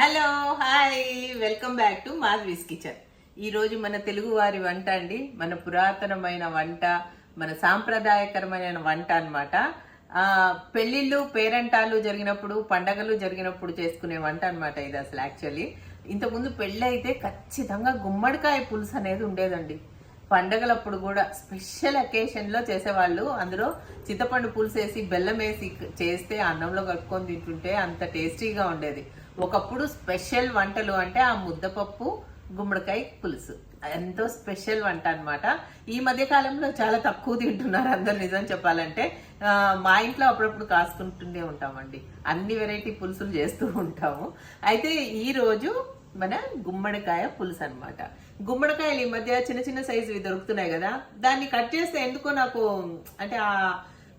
Hello hi welcome back to Madhavi's kitchen. ఈరోజు మన తెలుగువారి వంట అండి మన పురాతనమైన వంట మన సాంప్రదాయకరమైన వంట అనమాట పెళ్ళిళ్ళు పేరంటాలు జరిగినప్పుడు పండగలు జరిగినప్పుడు చేసుకునే వంట అనమాట ఇది అసలు యాక్చువల్లీ ఇంతకుముందు పెళ్ళి అయితే ఖచ్చితంగా గుమ్మడికాయ పులుసు అనేది ఉండేదండి. పండగలప్పుడు కూడా స్పెషల్ అకేషన్లో చేసేవాళ్ళు. అందులో చింతపండు పులుసు వేసి బెల్లం వేసి చేస్తే అన్నంలో కలుపుకొని తింటుంటే అంత టేస్టీగా ఉండేది. ఒకప్పుడు స్పెషల్ వంటలు అంటే ఆ ముద్దపప్పు గుమ్మడికాయ పులుసు. ఎంతో స్పెషల్ వంట అనమాట ఈ మధ్య కాలంలో చాలా తక్కువ తింటున్నారు అందరు నిజం చెప్పాలంటే. మా ఇంట్లో అప్పుడప్పుడు కాసుకుంటూనే ఉంటామండి. అన్ని వెరైటీ పులుసులు చేస్తూ ఉంటాము. అయితే ఈ రోజు మన గుమ్మడికాయ పులుసు అనమాట గుమ్మడికాయలు ఈ మధ్య చిన్న చిన్న సైజువి దొరుకుతున్నాయి కదా. దాన్ని కట్ చేస్తే ఎందుకో నాకు అంటే ఆ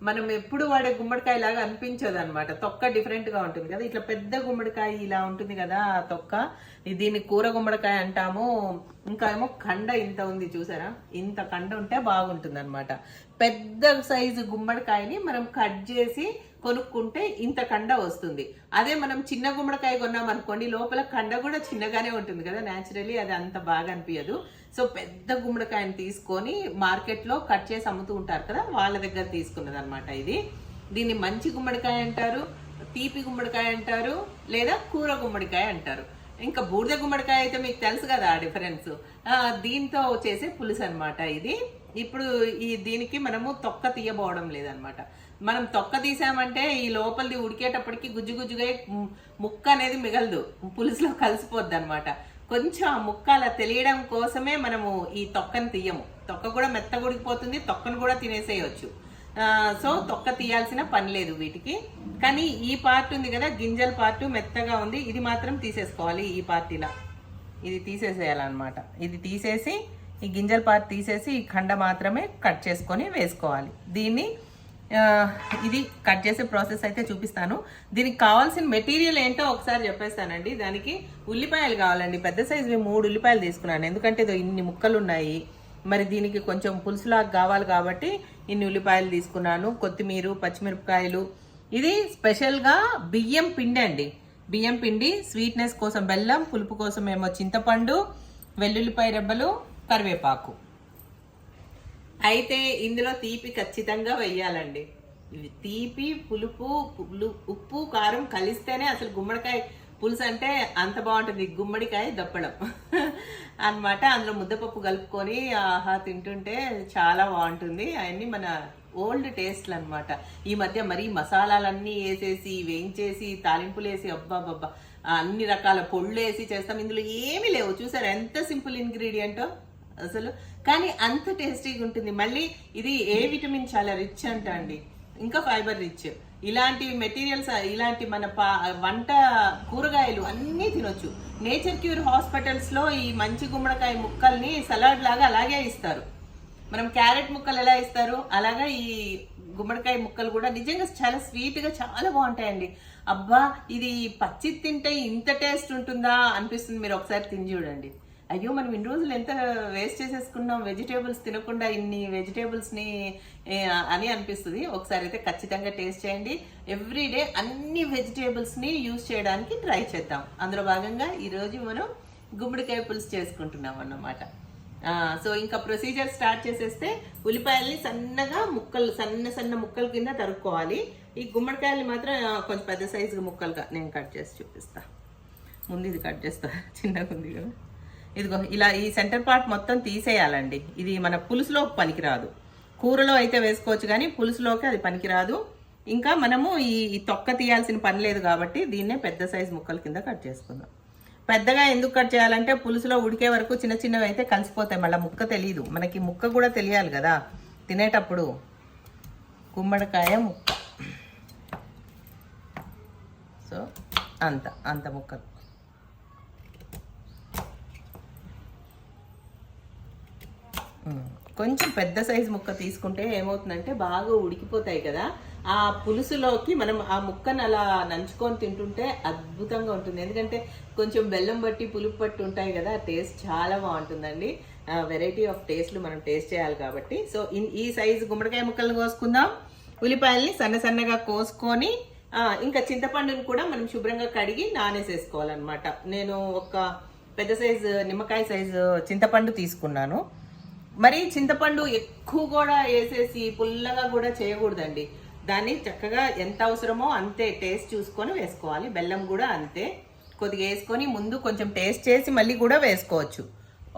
మనం ఎప్పుడు వాడే గుమ్మడికాయ లాగా అనిపించదు అనమాట తొక్క డిఫరెంట్గా ఉంటుంది కదా. ఇట్లా పెద్ద గుమ్మడికాయ ఇలా ఉంటుంది కదా ఆ తొక్క. దీన్ని కూర గుమ్మడికాయ అంటాము. ఇంకా ఏమో కండ ఇంత ఉంది చూసారా? ఇంత కండ ఉంటే బాగుంటుంది అనమాట పెద్ద సైజు గుమ్మడికాయని మనం కట్ చేసి కొనుక్కుంటే ఇంత కండ వస్తుంది. అదే మనం చిన్న గుమ్మడికాయ కొన్నాం అనుకోండి లోపల కండ కూడా చిన్నగానే ఉంటుంది కదా. న్యాచురలీ అది అంత బాగా అనిపించదు సో పెద్ద గుమ్మడికాయని తీసుకొని మార్కెట్లో కట్ చేసి అమ్ముతూ ఉంటారు కదా వాళ్ళ దగ్గర తీసుకున్నది అనమాట ఇది. దీన్ని మంచి గుమ్మడికాయ అంటారు తీపి గుమ్మడికాయ అంటారు లేదా కూర గుమ్మడికాయ అంటారు. ఇంకా బూడిద గుమ్మడికాయ అయితే మీకు తెలుసు కదా ఆ డిఫరెన్స్ దీంతో చేసే పులుసు అనమాట ఇది. ఇప్పుడు ఈ దీనికి మనము తొక్క తీయబోవడం లేదనమాట మనం తొక్క తీసామంటే ఈ లోపలిది ఉడికేటప్పటికి గుజ్జు గుజ్జుగా ముక్క అనేది మిగలదు. పులుసులో కలిసిపోద్ది అనమాట కొంచెం ఆ ముక్క అలా తెలియడం కోసమే మనము ఈ తొక్కను తీయము. తొక్క కూడా మెత్తగుడికిపోతుంది తొక్కను కూడా తినేసేయచ్చు. సో తొక్క తీయాల్సిన పని లేదు వీటికి. కానీ ఈ పార్ట్ ఉంది కదా గింజల పార్ట్ మెత్తగా ఉంది ఇది మాత్రం తీసేసుకోవాలి ఈ పార్ట్ ఇలా. ఇది తీసేసేయాలన్నమాట. ఇది తీసేసి ఈ గింజల పార్ట్ తీసేసి ఈ ఖండ మాత్రమే కట్ చేసుకొని వేసుకోవాలి. దీన్ని ఇది కట్ చేసే ప్రాసెస్ అయితే చూపిస్తాను. దీనికి కావాల్సిన మెటీరియల్ ఏంటో ఒకసారి చెప్పేస్తానండి. దానికి ఉల్లిపాయలు కావాలండి. పెద్ద సైజు మూడు ఉల్లిపాయలు తీసుకున్నాను. ఎందుకంటే ఇది ఇన్ని ముక్కలు ఉన్నాయి మరి దీనికి కొంచెం పులుసులాగా కావాలి కాబట్టి ఇన్ని ఉల్లిపాయలు తీసుకున్నాను. కొత్తిమీర పచ్చిమిరపకాయలు. ఇది స్పెషల్గా బియ్యం పిండి అండి. బియ్యం పిండి స్వీట్నెస్ కోసం బెల్లం పులుపు కోసం ఏమో చింతపండు వెల్లుల్లిపాయ రెబ్బలు కరివేపాకు. అయితే ఇందులో తీపి ఖచ్చితంగా వెయ్యాలండి. తీపి పులుపు పులు ఉప్పు కారం కలిస్తేనే అసలు గుమ్మడికాయ పులుసు అంటే అంత బాగుంటుంది. గుమ్మడికాయ దప్పడం. అన్నమాట. అందులో ముద్దపప్పు కలుపుకొని ఆహా తింటుంటే చాలా బాగుంటుంది. అవన్నీ మన ఓల్డ్ టేస్ట్లు అన్నమాట. ఈ మధ్య మరీ మసాలాలన్నీ వేసేసి వేయించేసి తాలింపులు వేసి అబ్బా బబ్బా అన్ని రకాల పొళ్ళు వేసి చేస్తాం. ఇందులో ఏమీ లేవు. చూసారు ఎంత సింపుల్ ఇంగ్రీడియంటో? అసలు కానీ అంత టేస్టీగా ఉంటుంది. మళ్ళీ ఇది ఏ విటమిన్ చాలా రిచ్ అంట అండి. ఇంకా ఫైబర్ రిచ్ ఇలాంటి మెటీరియల్స్ ఇలాంటి మన పా వంట కూరగాయలు అన్నీ తినొచ్చు. నేచర్ క్యూర్ హాస్పిటల్స్లో ఈ మంచి గుమ్మడికాయ ముక్కల్ని సలాడ్ లాగా అలాగే ఇస్తారు. మనం క్యారెట్ ముక్కలు ఎలా ఇస్తారు? అలాగా ఈ గుమ్మడికాయ ముక్కలు కూడా నిజంగా చాలా స్వీట్గా చాలా బాగుంటాయండి. అబ్బా ఇది పచ్చి తింటే ఇంత టేస్ట్ ఉంటుందా అనిపిస్తుంది. మీరు ఒకసారి తిని చూడండి. అయ్యో మనం ఇన్ని రోజులు ఎంత వేస్ట్ చేసేసుకున్నాం వెజిటేబుల్స్ తినకుండా ఇన్ని వెజిటేబుల్స్ని అని అనిపిస్తుంది. ఒకసారి అయితే ఖచ్చితంగా టేస్ట్ చేయండి. ఎవ్రీ డే అన్ని వెజిటేబుల్స్ని యూస్ యూజ్ చేయడానికి ట్రై చేద్దాం. అందులో భాగంగా ఈరోజు మనం గుమ్మడికాయ పులుసు చేసుకుంటున్నాం అన్నమాట. సో ఇంకా ప్రొసీజర్ స్టార్ట్ చేసేస్తే ఉల్లిపాయల్ని సన్నగా ముక్కలు సన్న సన్న ముక్కల కింద తరుక్కోవాలి. ఈ గుమ్మడికాయలు మాత్రం కొంచెం పెద్ద సైజు ముక్కలుగా నేను కట్ చేసి చూపిస్తా. ముందు ఇది కట్ చేస్తా. చిన్నగా ఉంది కదా. ఇదిగో ఇలా ఈ సెంటర్ పార్ట్ మొత్తం తీసేయాలండి. ఇది మన పులుసులో పనికిరాదు. కూరలో అయితే వేసుకోవచ్చు కానీ పులుసులోకి అది పనికిరాదు. ఇంకా మనము ఈ ఈ తొక్క తీయాల్సిన పని లేదు కాబట్టి దీన్నే పెద్ద సైజు ముక్కల కింద కట్ చేసుకుందాం. పెద్దగా ఎందుకు కట్ చేయాలంటే పులుసులో ఉడికే వరకు చిన్న చిన్నవి అయితే కలిసిపోతాయి. మళ్ళీ ముక్క తెలియదు మనకి ముక్క కూడా తెలియాలి కదా. తినేటప్పుడు గుమ్మడికాయ ముక్క. సో అంత అంత ముక్క కొంచెం పెద్ద సైజు ముక్క తీసుకుంటే ఏమవుతుందంటే బాగా ఉడికిపోతాయి కదా. ఆ పులుసులోకి మనం ఆ ముక్కను అలా నంచుకొని తింటుంటే అద్భుతంగా ఉంటుంది. ఎందుకంటే కొంచెం బెల్లం బట్టి పులుపు పట్టి ఉంటాయి కదా టేస్ట్ చాలా బాగుంటుందండి. వెరైటీ ఆఫ్ టేస్ట్లు మనం టేస్ట్ చేయాలి కాబట్టి. సో ఈ సైజు గుమ్మడికాయ ముక్కలు కోసుకుందాం. ఉల్లిపాయల్ని సన్న సన్నగా కోసుకొని ఇంకా చింతపండుని కూడా మనం శుభ్రంగా కడిగి నానేసేసుకోవాలన్నమాట. నేను ఒక పెద్ద సైజు నిమ్మకాయ సైజు చింతపండు తీసుకున్నాను. మరి చింతపండు ఎక్కువ కూడా వేసేసి పుల్లగా కూడా చేయకూడదండి. దాన్ని చక్కగా ఎంత అవసరమో అంతే టేస్ట్ చూసుకొని వేసుకోవాలి. బెల్లం కూడా అంతే. కొద్దిగా వేసుకొని ముందు కొంచెం టేస్ట్ చేసి మళ్ళీ కూడా వేసుకోవచ్చు.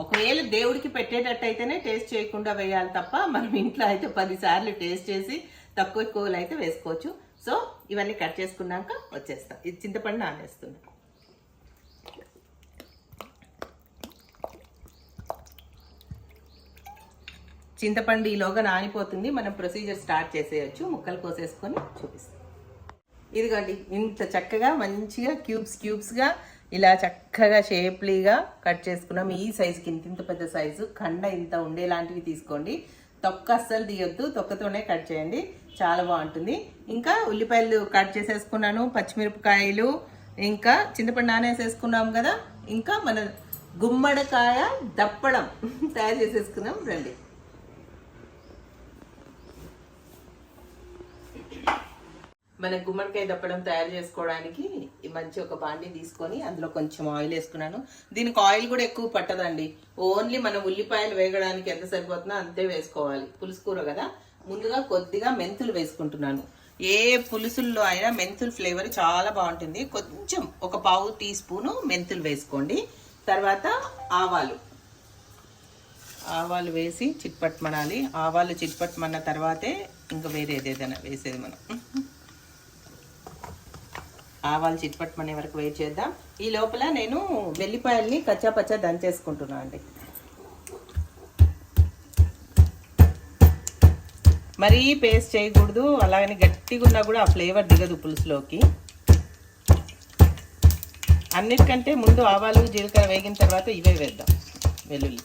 ఒకవేళ దేవుడికి పెట్టేటట్టయితేనే టేస్ట్ చేయకుండా వేయాలి తప్ప మనం ఇంట్లో అయితే పదిసార్లు టేస్ట్ చేసి తక్కువ ఎక్కువలు అయితే వేసుకోవచ్చు. సో ఇవన్నీ కట్ చేసుకున్నాక వచ్చేస్తాం. ఇది చింతపండు నానేస్తున్నాం. చింతపండు ఈలోగా నానిపోతుంది. మనం ప్రొసీజర్ స్టార్ట్ చేసేయచ్చు. ముక్కలు కోసేసుకొని చూపిస్తాం. ఇదిగోండి ఇంత చక్కగా మంచిగా క్యూబ్స్ క్యూబ్స్గా ఇలా చక్కగా షేప్లీగా కట్ చేసుకున్నాం. ఈ సైజుకి ఇంత ఇంత పెద్ద సైజు కండ ఇంత ఉండేలాంటివి తీసుకోండి. తొక్క అస్సలు తీయొద్దు. తొక్కతోనే కట్ చేయండి. చాలా బాగుంటుంది. ఇంకా ఉల్లిపాయలు కట్ చేసేసుకున్నాను. పచ్చిమిరపకాయలు ఇంకా చింతపండు నానేసేసుకున్నాం కదా. ఇంకా మన గుమ్మడికాయ దప్పడం తయారు చేసేసుకున్నాం. రండి. మన గుమ్మడికాయ దప్పడం తయారు చేసుకోవడానికి ఈ మంచి ఒక బాండి తీసుకొని అందులో కొంచెం ఆయిల్ వేసుకున్నాను. దీనికి ఆయిల్ కూడా ఎక్కువ పట్టదండి. ఓన్లీ మనం ఉల్లిపాయలు వేగడానికి ఎంత సరిపోతుందో అంతే వేసుకోవాలి. పులుసు కూర కదా? ముందుగా కొద్దిగా మెంతులు వేసుకుంటున్నాను. ఏ పులుసుల్లో అయినా మెంతులు ఫ్లేవర్ చాలా బాగుంటుంది. కొంచెం ఒక పావు టీ స్పూను మెంతులు వేసుకోండి. తర్వాత ఆవాలు. ఆవాలు వేసి చిట్పట్మనాలి. ఆవాలు చిట్పట్మన్న తర్వాతే ఇంకా వేరేది ఏదైనా వేసేది మనం. ఆవాలు చిట్పట్టమనే వరకు వెయిట్ చేద్దాం. ఈ లోపల నేను వెల్లిపాయల్ని కచ్చా పచ్చా దంచేసుకుంటున్నాను అండి. మరీ పేస్ట్ చేయకూడదు అలాగని గట్టిగా ఉన్నా కూడా ఆ ఫ్లేవర్ దిగదు పులుసులోకి. అన్నిటికంటే ముందు ఆవాలు జీలకర్ర వేగిన తర్వాత ఇవే వేద్దాం వెల్లుల్లి.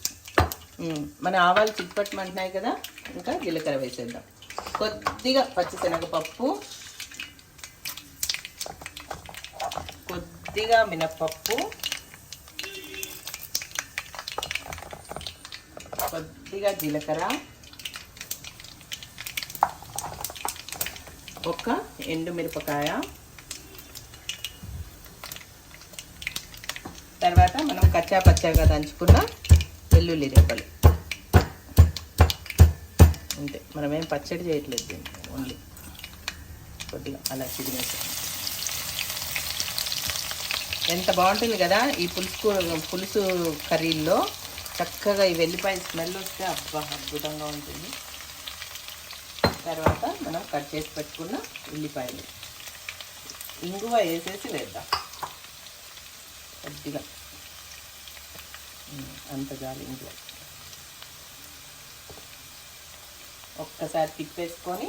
మన ఆవాలు చిట్పట్టమంటున్నాయి కదా ఇంకా జీలకర్ర వేసేద్దాం. కొద్దిగా పచ్చిశనగపప్పు కొద్దిగా మినప్పప్పు. కొద్దిగా జీలకర్ర. ఒక ఎండు మిరపకాయ. తర్వాత మనం కచ్చా పచ్చాగా దంచుకున్న వెల్లుల్లి రెబ్బలు. అంతే మనం ఏం పచ్చడి చేయట్లేదు ఓన్లీ. కొద్దిగా అలా చిరిగేసాం ఎంత బాగుంటుంది కదా ఈ పులుసు పులుసు కర్రీల్లో. చక్కగా ఈ వెల్లిపాయ స్మెల్ వస్తే అబ్బా అద్భుతంగా ఉంటుంది. తర్వాత మనం కట్ చేసి పెట్టుకున్న ఉల్లిపాయలు. ఇంగువ వేసేసి వేద్దాం. కొద్దిగా. అంత చాలు ఇంగువ. ఒక్కసారి తిప్పేసుకొని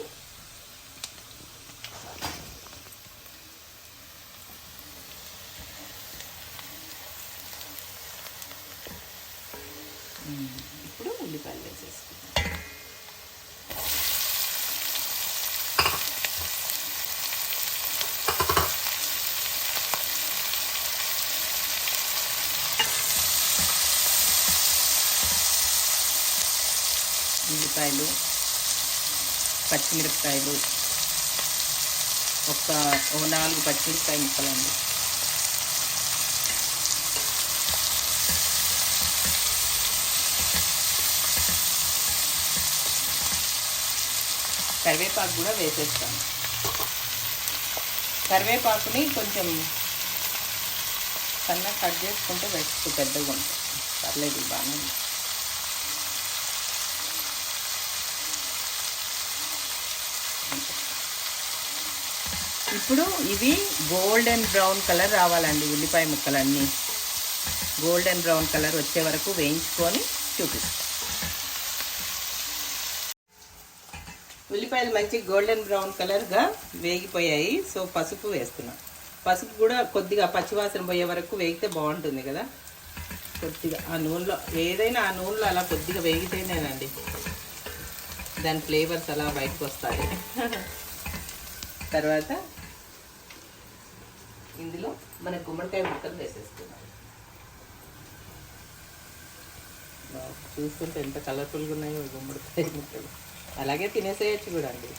ఇప్పుడు ఉల్లిపాయలు వేసేసుకుంటాం ఉల్లిపాయలు పచ్చిమిరపకాయలు ఒక ఒక నాలుగు పచ్చిమిరపకాయ ముక్కలండి. కరివేపాకు కూడా వేసేస్తాను. కరివేపాకుని కొంచెం సన్నగా కట్ చేసుకుంటే బెస్ట్ పెద్దగా ఉంటుంది. పర్లేదు బాగానే ఇప్పుడు ఇవి గోల్డెన్ బ్రౌన్ కలర్ రావాలండి ఉల్లిపాయ ముక్కలన్నీ. గోల్డెన్ బ్రౌన్ కలర్ వచ్చే వరకు వేయించుకొని చూపిస్తాం. ఉల్లిపాయలు మంచి గోల్డెన్ బ్రౌన్ కలర్గా వేగిపోయాయి సో పసుపు వేస్తున్నాం. పసుపు కూడా కొద్దిగా పచ్చివాసన పోయే వరకు వేగితే బాగుంటుంది కదా. కొద్దిగా ఆ నూనెలో ఏదైనా ఆ నూనెలో అలా కొద్దిగా వేగితేనేనండి. దాని ఫ్లేవర్స్ అలా బయటకు వస్తాయి. తర్వాత ఇందులో మన గుమ్మడికాయ ముక్కలు వేసేసుకున్నాం చూస్తుంటే ఎంత కలర్ఫుల్గా ఉన్నాయో గుమ్మడికాయ ముక్కలు. అలాగే తినేసేయచ్చు కూడా అండి.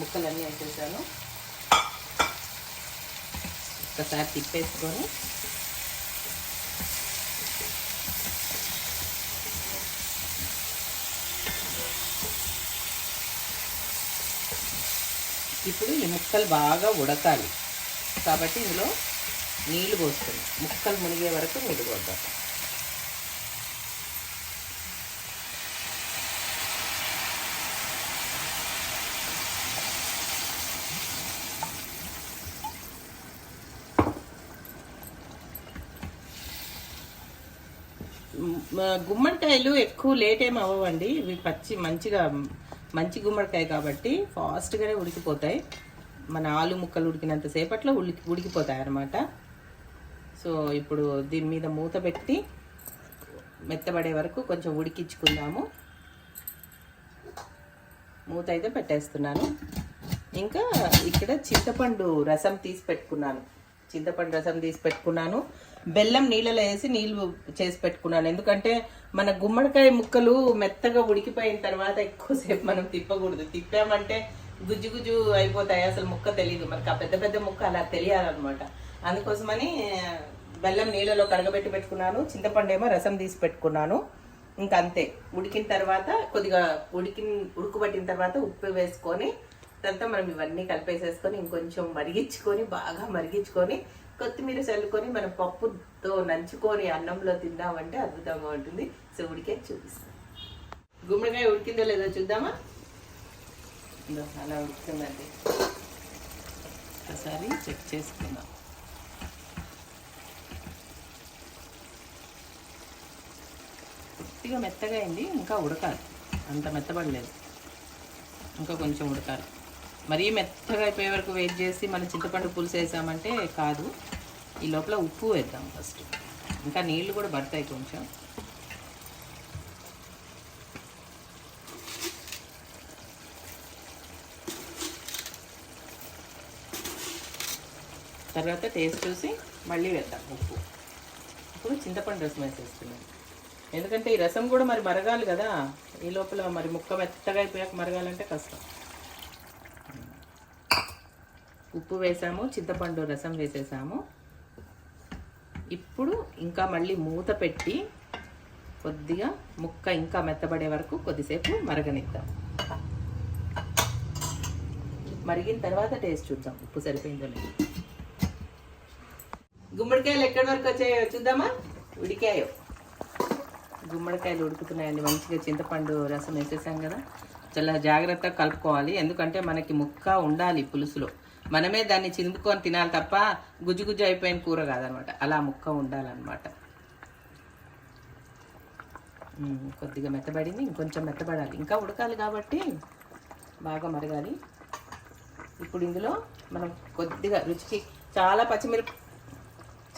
ముక్కలన్నీ వేసేసాను. ఒకసారి తిప్పేసుకొని ఇప్పుడు ఈ ముక్కలు బాగా ఉడకాలి. కాబట్టి ఇందులో నీళ్ళు పోస్తుంది ముక్కలు మునిగే వరకు నీళ్ళు పోద్దాం. గుమ్మడికాయలు ఎక్కువ లేట్ ఏమి అవ్వండి ఇవి పచ్చి మంచిగా మంచి గుమ్మడికాయ కాబట్టి ఫాస్ట్గానే ఉడికిపోతాయి. మన ఆలు ముక్కలు ఉడికినంత సేపట్లో ఉడికి ఉడికిపోతాయి అన్నమాట. సో ఇప్పుడు దీని మీద మూత పెట్టి మెత్తబడే వరకు కొంచెం ఉడికించుకుందాము. మూత అయితే పెట్టేస్తున్నాను. ఇంకా ఇక్కడ చింతపండు రసం తీసి పెట్టుకున్నాను. చింతపండు రసం తీసి పెట్టుకున్నాను. బెల్లం నీళ్ళలో వేసి నీళ్ళు చేసి పెట్టుకున్నాను. ఎందుకంటే మన గుమ్మడికాయ ముక్కలు మెత్తగా ఉడికిపోయిన తర్వాత ఎక్కువసేపు మనం తిప్పకూడదు. తిప్పామంటే గుజ్జు గుజ్జు అయిపోతాయి. అసలు ముక్క తెలియదు మనకు ఆ పెద్ద పెద్ద ముక్క అలా తెలియాలన్నమాట. అందుకోసమని బెల్లం నీళ్ళలో కడగబెట్టి పెట్టుకున్నాను. చింతపండు ఏమో రసం తీసి పెట్టుకున్నాను. ఇంకా అంతే. ఉడికిన తర్వాత కొద్దిగా ఉడికిన ఉడుకుబట్టిన తర్వాత ఉప్పు వేసుకొని తర్వాత మనం ఇవన్నీ కలిపేసేసుకొని ఇంకొంచెం మరిగించుకొని బాగా మరిగించుకొని కొత్తిమీర చల్లుకొని మనం పప్పుతో నంచుకొని అన్నంలో తిందామంటే అద్భుతంగా ఉంటుంది. సో ఉడికే చూపిస్తాం గుమ్మడికాయ ఉడికిందో లేదో చూద్దామా? ఇదో అలా ఉడుకుతుందండి. ఒకసారి చెక్ చేసుకుందాం. కొద్దిగా మెత్తగా అయింది ఇంకా ఉడకాలి. అంత మెత్తబడలేదు. ఇంకా కొంచెం ఉడకాలి. మరీ మెత్తగా అయిపోయే వరకు వెయిట్ చేసి మనం చింతపండు పులుసు వేసామంటే కాదు. ఈ లోపల ఉప్పు వేద్దాం ఫస్ట్ ఇంకా నీళ్ళు కూడా పడతాయి కొంచెం. తర్వాత టేస్ట్ చూసి మళ్ళీ వేద్దాం ఉప్పు. ఇప్పుడు చింతపండు రసం వేసేస్తున్నాం ఎందుకంటే ఈ రసం కూడా మరి మరగాలి కదా. ఈ లోపల మరి ముక్క మెత్తగా అయిపోయాక మరగాలంటే కష్టం. ఉప్పు వేసాము చింతపండు రసం వేసేసాము. ఇప్పుడు ఇంకా మళ్ళీ మూత పెట్టి కొద్దిగా ముక్క ఇంకా మెత్తబడే వరకు కొద్దిసేపు మరగనిద్దాం. మరిగిన తర్వాత టేస్ట్ చూద్దాం ఉప్పు సరిపోయిందో లేదు. గుమ్మడికాయలు ఎక్కడి వరకు వచ్చాయో చూద్దామా? ఉడికాయో. గుమ్మడికాయలు ఉడుకుతున్నాయండి మంచిగా చింతపండు రసం వేసేసాం కదా. చాలా జాగ్రత్తగా కలుపుకోవాలి ఎందుకంటే మనకి ముక్క ఉండాలి పులుసులో. మనమే దాన్ని చిందుకొని తినాలి తప్ప గుజ్జు గుజ్జు అయిపోయిన కూర కాదనమాట. అలా ముక్క ఉండాలన్నమాట. కొద్దిగా మెత్తబడింది ఇంకొంచెం మెత్తబడాలి. ఇంకా ఉడకాలి కాబట్టి బాగా మరగాలి. ఇప్పుడు ఇందులో మనం కొద్దిగా రుచికి చాలా పచ్చిమిరప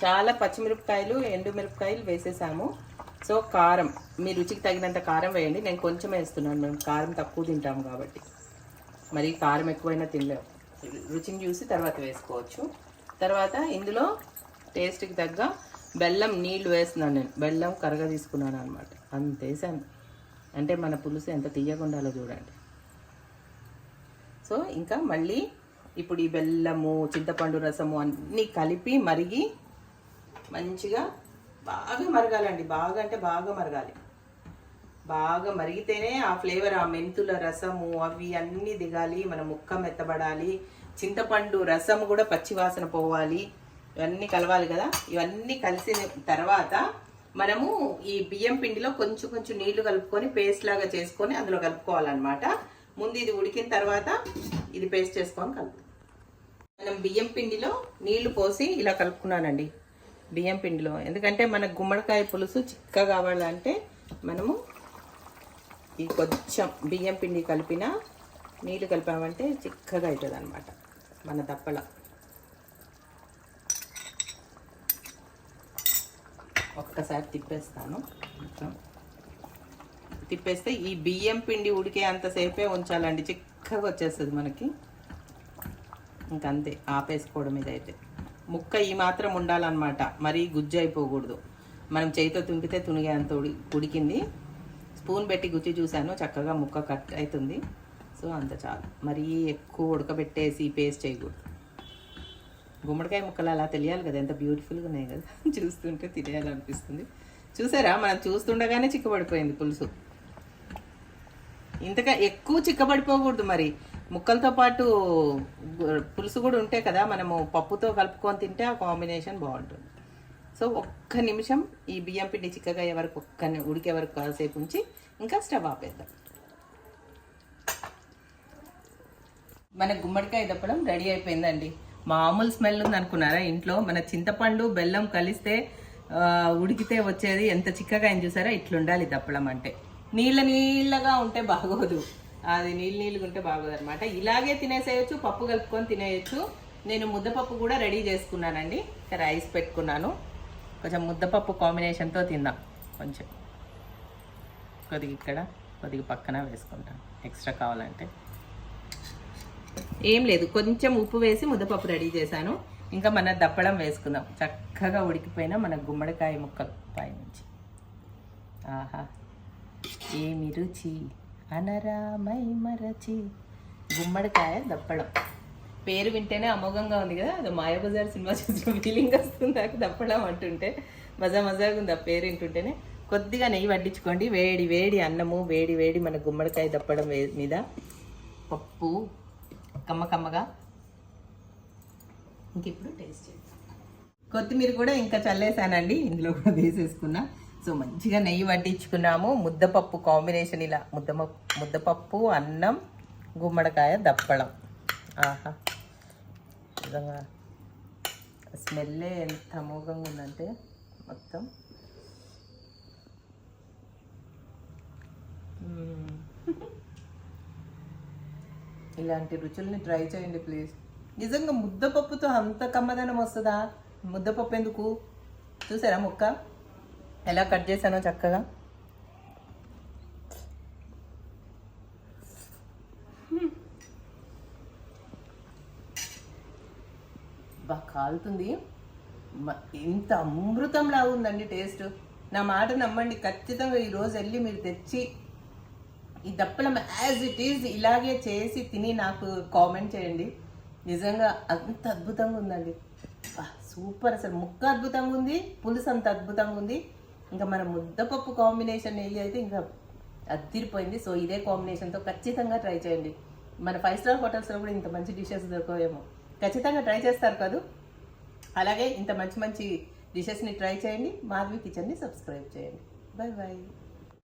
చాలా పచ్చిమిరపకాయలు ఎండు మిరపకాయలు వేసేసాము. సో కారం మీ రుచికి తగినంత కారం వేయండి. నేను కొంచెం వేస్తున్నాను. మేము కారం తక్కువ తింటాము కాబట్టి. మరి కారం ఎక్కువైనా తినలేము. రుచిని చూసి తర్వాత వేసుకోవచ్చు. తర్వాత ఇందులో టేస్ట్కి తగ్గ బెల్లం నీళ్ళు వేస్తున్నాను నేను. బెల్లం కరగ తీసుకున్నాను అనమాట అంత వేసాను అంటే మన పులుసు ఎంత తీయకుండాలో చూడండి. సో ఇంకా మళ్ళీ ఇప్పుడు ఈ బెల్లము చింతపండు రసము అన్నీ కలిపి మరిగి మంచిగా బాగా మరగాలండి. బాగా అంటే బాగా మరగాలి. బాగా మరిగితేనే ఆ ఫ్లేవర్ ఆ మెంతుల రసము అవి అన్నీ దిగాలి మన ముక్క మెత్తబడాలి చింతపండు రసము కూడా పచ్చివాసన పోవాలి. ఇవన్నీ కలవాలి కదా. ఇవన్నీ కలిసిన తర్వాత మనము ఈ బియ్యం పిండిలో కొంచెం కొంచెం నీళ్ళు కలుపుకొని పేస్ట్ లాగా చేసుకొని అందులో కలుపుకోవాలన్నమాట. ముందు ఇది ఉడికిన తర్వాత ఇది పేస్ట్ చేసుకొని కలుపు మనం బియ్యం పిండిలో నీళ్ళు పోసి ఇలా కలుపుకున్నానండి. బియ్యం పిండిలో. ఎందుకంటే మన గుమ్మడికాయ పులుసు చిక్క కావాలంటే మనము ఈ కొంచెం బియ్యం పిండి కలిపిన నీళ్ళు కలిపామంటే చిక్కగా అవుతుంది అనమాట మన దప్పల. ఒక్కసారి తిప్పేస్తాను తిప్పేస్తే ఈ బియ్యం పిండి ఉడికే అంతసేపే ఉంచాలండి చిక్కగా వచ్చేస్తుంది మనకి. ఇంకంతే ఆపేసుకోవడం ఇదైతే. ముక్క ఈ మాత్రం ఉండాలన్నమాట మరీ గుజ్జు అయిపోకూడదు. మనం చేతితో తుంపితే తునిగే అంత ఉడి ఉడికింది. స్పూన్ పెట్టి గుచ్చి చూశాను చక్కగా ముక్క కట్ అవుతుంది సో అంత చాలు. మరీ ఎక్కువ ఉడకబెట్టేసి పేస్ట్ చేయకూడదు. గుమ్మడికాయ ముక్కలు అలా తెలియాలి కదా ఎంత బ్యూటిఫుల్గా ఉన్నాయి కదా. చూస్తుంటే తినేయాలనిపిస్తుంది చూసారా? మనం చూస్తుండగానే చిక్కబడిపోయింది పులుసు. ఇంతగా ఎక్కువ చిక్కబడిపోకూడదు మరి. ముక్కలతో పాటు పులుసు కూడా ఉంటే కదా మనము పప్పుతో కలుపుకొని తింటే ఆ కాంబినేషన్ బాగుంటుంది. సో ఒక్క నిమిషం ఈ బియ్యం పిండి చిక్కగా వరకు ఒక్క ఉడికే వరకు కాసేపు ఉంచి ఇంకా స్టవ్ ఆపేద్దాం. మన గుమ్మడికాయ దప్పడం రెడీ అయిపోయిందండి. మామూలు స్మెల్ ఉంది అనుకున్నారా ఇంట్లో? మన చింతపండు బెల్లం కలిస్తే ఉడికితే వచ్చేది ఎంత చిక్కగా ఏం చూసారా? ఇట్లుండాలి దప్పడం అంటే. నీళ్ళ నీళ్ళగా ఉంటే బాగోదు. అది నీళ్ళు నీళ్ళు ఉంటే బాగోదు అనమాట ఇలాగే తినేసేయచ్చు పప్పు కలుపుకొని తినేయచ్చు. నేను ముద్దపప్పు కూడా రెడీ చేసుకున్నానండి. రైస్ పెట్టుకున్నాను. కొంచెం ముద్దపప్పు కాంబినేషన్తో తిందాం. కొంచెం కొద్దిగా ఇక్కడ కొద్దిగా పక్కన వేసుకుంటాను ఎక్స్ట్రా కావాలంటే. ఏం లేదు కొంచెం ఉప్పు వేసి ముద్దపప్పు రెడీ చేశాను. ఇంకా మన దప్పడం వేసుకుందాం. చక్కగా ఉడికిపోయిన మన గుమ్మడికాయ ముక్కలు పైనుంచి. ఆహా ఏమి రుచి? అనరామై మరచి. గుమ్మడికాయ దప్పడం. పేరు వింటేనే అమోఘంగా ఉంది కదా. అది మాయాబజార్ సినిమా చూసిన ఫీలింగ్ వస్తుంది నాకు దప్పడం అంటుంటే. మజా మజాగా ఉంది ఆ పేరు వింటుంటేనే. కొద్దిగా నెయ్యి వడ్డించుకోండి. వేడి వేడి అన్నము వేడి వేడి మన గుమ్మడికాయ దప్పడం వే- మీద పప్పు కమ్మ కమ్మగా. ఇంక ఇప్పుడు టేస్ట్ చేద్దాం. కొత్తిమీర కూడా ఇంకా చల్లేసానండి. ఇందులో కూడా వేసేసుకున్నా. సో మంచిగా నెయ్యి వడ్డించుకున్నాము. ముద్దపప్పు కాంబినేషన్ ఇలా ముద్ద ముద్దపప్పు అన్నం గుమ్మడికాయ దప్పడం. ఆహా. నిజంగా స్మెల్లే ఎంత అమోఘంగా ఉందంటే మొత్తం. ఇలాంటి రుచుల్ని ట్రై చేయండి ప్లీజ్. నిజంగా ముద్దపప్పుతో అంత కమ్మదనం వస్తుందా? ముద్దపప్పు ఎందుకు? చూసారా ముక్క? ఎలా కట్ చేశానో చక్కగా బాగా కాలుతుంది. ఇంత అమృతంలా ఉందండి టేస్ట్. నా మాట నమ్మండి ఖచ్చితంగా ఈరోజు వెళ్ళి మీరు తెచ్చి ఈ దప్పలం యాజ్ ఇట్ ఈజ్ ఇలాగే చేసి తిని నాకు కామెంట్ చేయండి. నిజంగా అంత అద్భుతంగా ఉందండి. సూపర్ అసలు. ముక్క అద్భుతంగా ఉంది పులుసు అంత అద్భుతంగా ఉంది. ఇంకా మన ముద్దపప్పు కాంబినేషన్ నెయ్యి అయితే ఇంకా అద్దిరిపోయింది. సో ఇదే కాంబినేషన్తో ఖచ్చితంగా ట్రై చేయండి. మన ఫైవ్ స్టార్ హోటల్స్లో కూడా ఇంత మంచి డిషెస్ దొరకవేమో. ఖచ్చితంగా ట్రై చేస్తారు కాదు? అలాగే ఇంత మంచి మంచి డిషెస్ని ట్రై చేయండి. మాధవి కిచెన్ని సబ్స్క్రైబ్ చేయండి. Bye bye